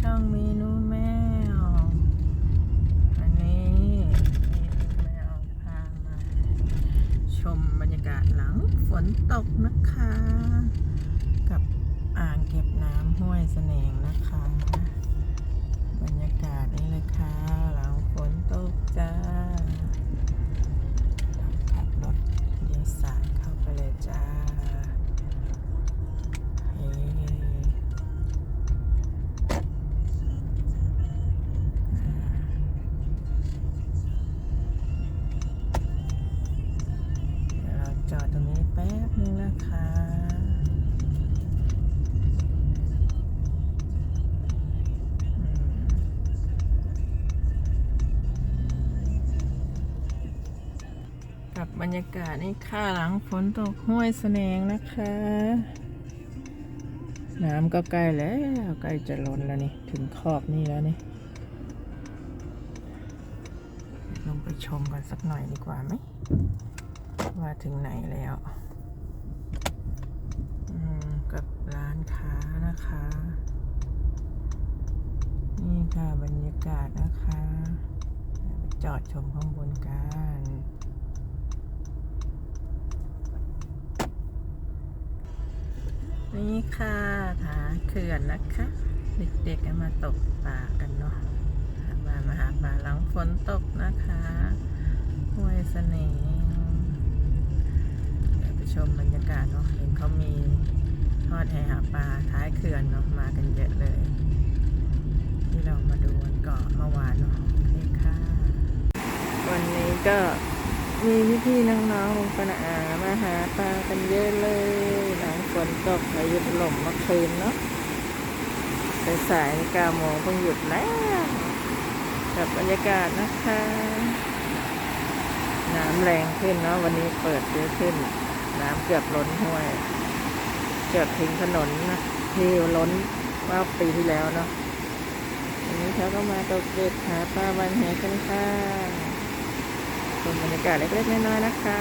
ช่องเมนูแมว อันนี้มนูแมวพามา ชมบรรยากาศหลังฝนตกนะคะ กับอ่างเก็บน้ำห้วยเสนงนะคะ อดตรงนี้แป๊บนึงนะคะกับบรรยากาศนี่ค่ะหลังฝนตกห้วยแสนงนะคะ น้ำก็ใกล้แล้วใกล้จะล้นแล้วนี่ ถึงขอบนี่แล้วนี่ ลงไปชมกันสักหน่อยดีกว่าไหม ว่าถึงไหนแล้วกับร้านค้านะคะ นี่ค่ะบรรยากาศนะคะจอดชมข้างบนกันนี่ค่ะผาเขื่อนนะคะ เด็กๆก็มาตกปลากันเนาะมามาหาปลาหลังฝนตกนะคะห้วยเสน่ห์ ชมบรรยากาศเนาะเห็นเขามีทอดแหหาปลาท้ายเขื่อนเนาะมากันเยอะเลย ที่เรามาดูกันก่อนเมื่อวานเนาะโอเคค่ะ วันนี้ก็มีพี่ๆน้องๆลงปนาอามาหาปลากันเยอะเลยหลังฝนตกพายุถล่มเมื่อคืนเนาะแต่สายกาโมงเพิ่งหยุดแล้วกับบรรยากาศนะคะน้ำแรงขึ้นเนาะวันนี้เปิดเยอะขึ้น น้ำเกือบล้นห้วย เกือบถึงถนนนะที่ล้นว่าปีที่แล้วเนาะวันนี้เขาก็มาตกเบ็ดหาปลาวันแหกันค่ะชมบรรยากาศเล็กๆน้อยๆนะคะ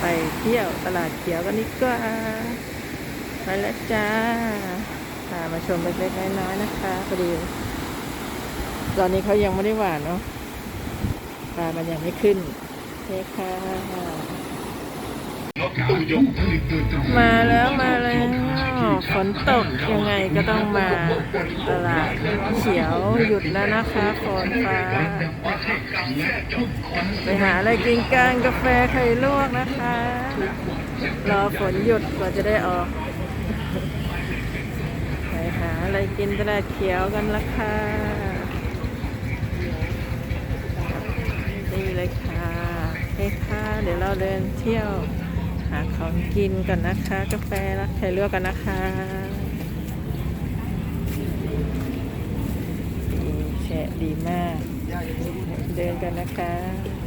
ไปเที่ยวตลาดเขียวกันดีกว่าไปแล้วจ้าพามาชมเล็กๆน้อยๆนะคะพอดี ตอนนี้เขายังไม่ได้หวานเนาะปลามันยังไม่ขึ้นเคค่ะ มาแล้วมาแล้วฝนตกยังไงก็ต้องมาตลาดเขียวหยุดแล้วนะคะฝนฟ้า ไปหาอะไรกินกันกาแฟไข่ลวกนะคะ รอฝนหยุดกว่าจะได้ออก ไปหาอะไรกินตลาดเขียวกันละค่ะนี่เลยค่ะเฮ้ค่ะ เดี๋ยวเราเดินเที่ยว หาของกินกันนะคะ กาแฟและไข่ลวกกันนะคะแฉะดีมาก เดินกันนะคะ